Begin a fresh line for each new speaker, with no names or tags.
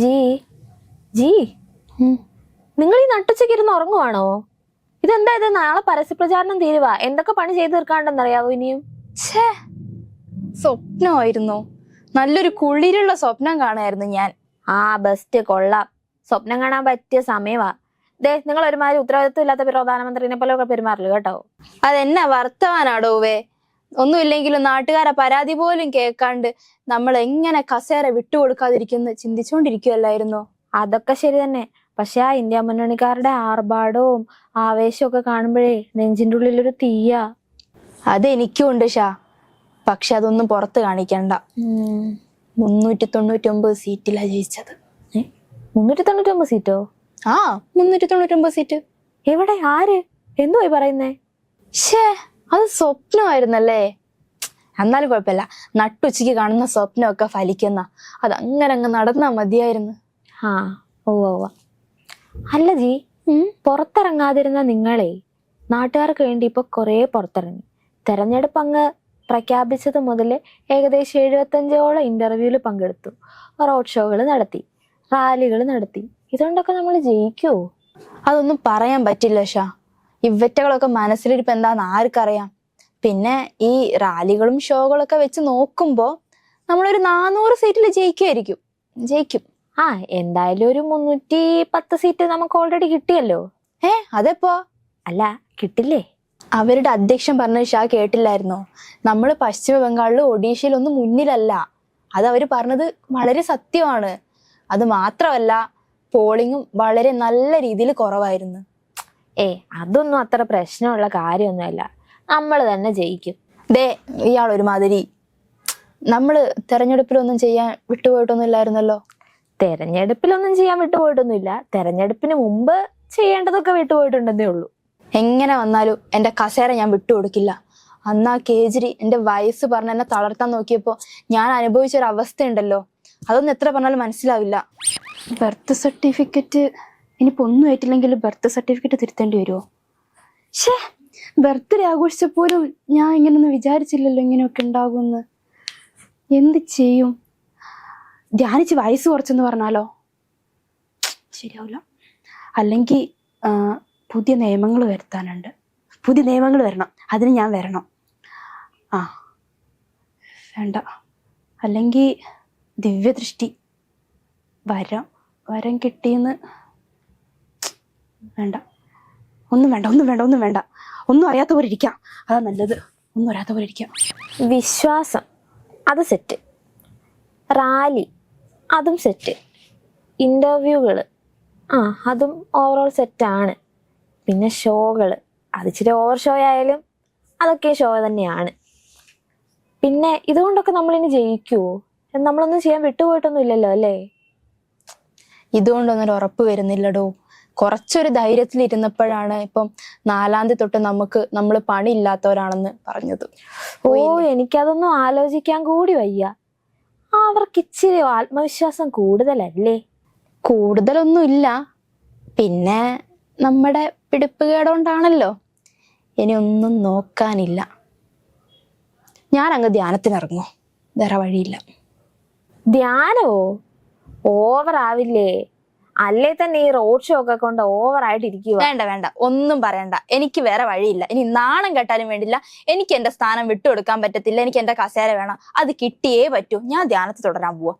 G G. നിങ്ങൾ ഈ നട്ടുച്ചയ്ക്ക് ഇരുന്ന് ഉറങ്ങുവാണോ? ഇതെന്താ ഇത്? നാളെ പരസ്യപ്രചാരണം തീരുവാ. എന്തൊക്കെ പണി ചെയ്ത് തീർക്കാണ്ടെന്നറിയാവോ ഇനിയും?
ഛേ സ്വപ്നമായിരുന്നു. നല്ലൊരു കുളിരുള്ള സ്വപ്നം കാണായിരുന്നു ഞാൻ.
ആ ബെസ്റ്റ് കൊള്ളാം. സ്വപ്നം കാണാൻ പറ്റിയ സമയമാ ദേ നിങ്ങൾ ഒരുമാതിരി ഉത്തരവാദിത്വം ഇല്ലാത്ത പ്രധാനമന്ത്രിനെ പോലെ ഒക്കെ പെരുമാറില്ല കേട്ടോ.
അതെന്നാ വർത്തമാനാടോവേ ഒന്നുമില്ലെങ്കിലും നാട്ടുകാരെ പരാതി പോലും കേൾക്കാണ്ട് നമ്മൾ എങ്ങനെ കസേര വിട്ടുകൊടുക്കാതിരിക്കുന്നു ചിന്തിച്ചുകൊണ്ടിരിക്കുവല്ലായിരുന്നോ
അതൊക്കെ ശരി തന്നെ. പക്ഷെ ആ ഇന്ത്യ മുന്നണിക്കാരുടെ ആർഭാടവും ആവേശവും ഒക്കെ കാണുമ്പോഴേ നെഞ്ചിന്റെ ഉള്ളിൽ ഒരു തീയാ.
അത് ഉണ്ട് ഷാ. പക്ഷെ അതൊന്നും പുറത്ത് കാണിക്കണ്ട. മുന്നൂറ്റി തൊണ്ണൂറ്റി ഒമ്പത് സീറ്റിലാ ജയിച്ചത്.
മുന്നൂറ്റി തൊണ്ണൂറ്റി ഒമ്പത് സീറ്റോ?
ആ മുന്നൂറ്റി തൊണ്ണൂറ്റി ഒമ്പത് സീറ്റ്.
എവിടെ? ആര്? എന്തുവായി പറയുന്നേ?
ഷേ അത് സ്വപ്നമായിരുന്നല്ലേ? എന്നാലും കുഴപ്പമില്ല. നട്ടുച്ചയ്ക്ക് കാണുന്ന സ്വപ്നമൊക്കെ ഫലിക്കുന്ന. അതങ്ങനെ അങ്ങ് നടന്നാ മതിയായിരുന്നു.
ആ. ഓ ഓ അല്ല ജി പുറത്തിറങ്ങാതിരുന്ന നിങ്ങളെ നാട്ടുകാർക്ക് വേണ്ടി ഇപ്പൊ കുറേ പുറത്തിറങ്ങി. തെരഞ്ഞെടുപ്പ് അങ്ങ് പ്രഖ്യാപിച്ചത് മുതൽ ഏകദേശം എഴുപത്തഞ്ചോളം ഇന്റർവ്യൂവിൽ പങ്കെടുത്തു. റോഡ് ഷോകൾ നടത്തി. റാലികൾ നടത്തി. ഇതുകൊണ്ടൊക്കെ നമ്മൾ ജയിക്കുമോ
അതൊന്നും പറയാൻ പറ്റില്ല ഷാ. ഇവറ്റകളൊക്കെ മനസ്സിലിരിപ്പ് എന്താന്ന് ആർക്കറിയാം? പിന്നെ ഈ റാലികളും ഷോകളൊക്കെ വെച്ച് നോക്കുമ്പോ നമ്മളൊരു നാനൂറ് സീറ്റിൽ ജയിക്കുമായിരിക്കും ജയിക്കും.
ആ എന്തായാലും ഒരു മുന്നൂറ്റി പത്ത് സീറ്റ് നമുക്ക് ഓൾറെഡി കിട്ടിയല്ലോ.
ഏ അതെപ്പോ?
അല്ല കിട്ടില്ലേ?
അവരുടെ അധ്യക്ഷൻ പറഞ്ഞ ഷാ കേട്ടില്ലായിരുന്നോ? നമ്മൾ പശ്ചിമ ബംഗാളിലും ഒഡീഷയിലൊന്നും മുന്നിലല്ല. അത് അവർ പറഞ്ഞത് വളരെ സത്യമാണ്. അത് മാത്രമല്ല പോളിങ്ങും വളരെ നല്ല രീതിയിൽ കുറവായിരുന്നു.
ഏ അതൊന്നും അത്ര പ്രശ്നമുള്ള കാര്യമൊന്നുമല്ല. നമ്മൾ തന്നെ ജയിക്കും.
ദേ ഇയാൾ ഒരുമാതിരി. നമ്മൾ തെരഞ്ഞെടുപ്പിലൊന്നും ചെയ്യാൻ വിട്ടുപോയിട്ടൊന്നും ഇല്ലായിരുന്നല്ലോ.
തെരഞ്ഞെടുപ്പിലൊന്നും ചെയ്യാൻ വിട്ടുപോയിട്ടൊന്നുമില്ല. തെരഞ്ഞെടുപ്പിന് മുമ്പ് ചെയ്യേണ്ടതൊക്കെ വിട്ടുപോയിട്ടുണ്ടെന്നേ ഉള്ളൂ.
എങ്ങനെ വന്നാലും എന്റെ കസേര ഞാൻ വിട്ടുകൊടുക്കില്ല. അന്ന് ആ കേജ്രി എന്റെ വയസ്സ് പറഞ്ഞ് എന്നെ തളർത്താൻ നോക്കിയപ്പോ ഞാൻ അനുഭവിച്ച ഒരു അവസ്ഥയുണ്ടല്ലോ. അതൊന്നും എത്ര പറഞ്ഞാലും മനസ്സിലാവില്ല. ബർത്ത് സർട്ടിഫിക്കറ്റ് ഇനിയിപ്പോ ഒന്നും ആയിട്ടില്ലെങ്കിൽ ബർത്ത് സർട്ടിഫിക്കറ്റ് തിരുത്തേണ്ടി വരുമോ ഷേ ബർത്ത്ഡേ ആഘോഷിച്ചപ്പോലും ഞാൻ ഇങ്ങനൊന്നും വിചാരിച്ചില്ലല്ലോ ഇങ്ങനെയൊക്കെ ഉണ്ടാകുമെന്ന്. എന്ത് ചെയ്യും? ധ്യാനിച്ച് വയസ്സ് കുറച്ചെന്ന് പറഞ്ഞാലോ? ശരിയാവില്ല അല്ലെങ്കിൽ പുതിയ നിയമങ്ങൾ വരുത്താനുണ്ട്. പുതിയ നിയമങ്ങൾ വരണം. അതിന് ഞാൻ വരണം. ആ. വേണ്ട. അല്ലെങ്കിൽ ദിവ്യദൃഷ്ടി വരം വരം കിട്ടിയെന്ന് വേണ്ട. ഒന്നും വേണ്ട ഒന്നും വേണ്ട ഒന്നും വേണ്ട. ഒന്നും അറിയാത്ത പോലെ ഇരിക്കാം. അതാ നല്ലത്. ഒന്നും അറിയാത്ത പോലെ ഇരിക്കാം.
വിശ്വാസം അത് സെറ്റ് റാലി അതും സെറ്റ് ഇന്റർവ്യൂകൾ ആ അതും ഓവറോൾ സെറ്റാണ് പിന്നെ ഷോകൾ അത് ഇച്ചിരി ഓവർ ഷോ ആയാലും അതൊക്കെ ഷോ തന്നെയാണ്. പിന്നെ ഇതുകൊണ്ടൊക്കെ നമ്മളിനി ജയിക്കുവോ? നമ്മളൊന്നും ചെയ്യാൻ വിട്ടുപോയിട്ടൊന്നും ഇല്ലല്ലോ അല്ലേ?
ഇതുകൊണ്ടൊന്നും ഒരു ഉറപ്പ് വരുന്നില്ലടോ. കുറച്ചൊരു ധൈര്യത്തിൽ ഇരുന്നപ്പോഴാണ് ഇപ്പം നാലാം തീയതി തൊട്ട് നമുക്ക് നമ്മൾ പണി ഇല്ലാത്തവരാണെന്ന് പറഞ്ഞത്.
ഓ എനിക്കതൊന്നും ആലോചിക്കാൻ കൂടി വയ്യ. അവർക്ക് ഇച്ചിരി ആത്മവിശ്വാസം കൂടുതലല്ലേ?
കൂടുതലൊന്നും ഇല്ല പിന്നെ നമ്മുടെ പിടിപ്പുകേടുകൊണ്ടാണല്ലോ ഇനി ഒന്നും നോക്കാനില്ല. ഞാൻ അങ്ങ് ധ്യാനത്തിനിറങ്ങോ. വേറെ വഴിയില്ല.
ധ്യാനമോ? ഓവർ ആവില്ലേ അല്ലേ തന്നെ ഈ റോഡ് ഷോ ഒക്കെ കൊണ്ട് ഓവർ ആയിട്ട് ഇരിക്കുക
വേണ്ട വേണ്ട. ഒന്നും പറയണ്ട. എനിക്ക് വേറെ വഴിയില്ല. ഇനി നാണം കെട്ടാനും വേണ്ടില്ല. എനിക്ക് എന്റെ സ്ഥാനം വിട്ടുകൊടുക്കാൻ പറ്റത്തില്ല. എനിക്ക് എന്റെ കസേര വേണം. അത് കിട്ടിയേ പറ്റൂ. ഞാൻ ധ്യാനത്തിൽ തുടരാൻ പോവാ.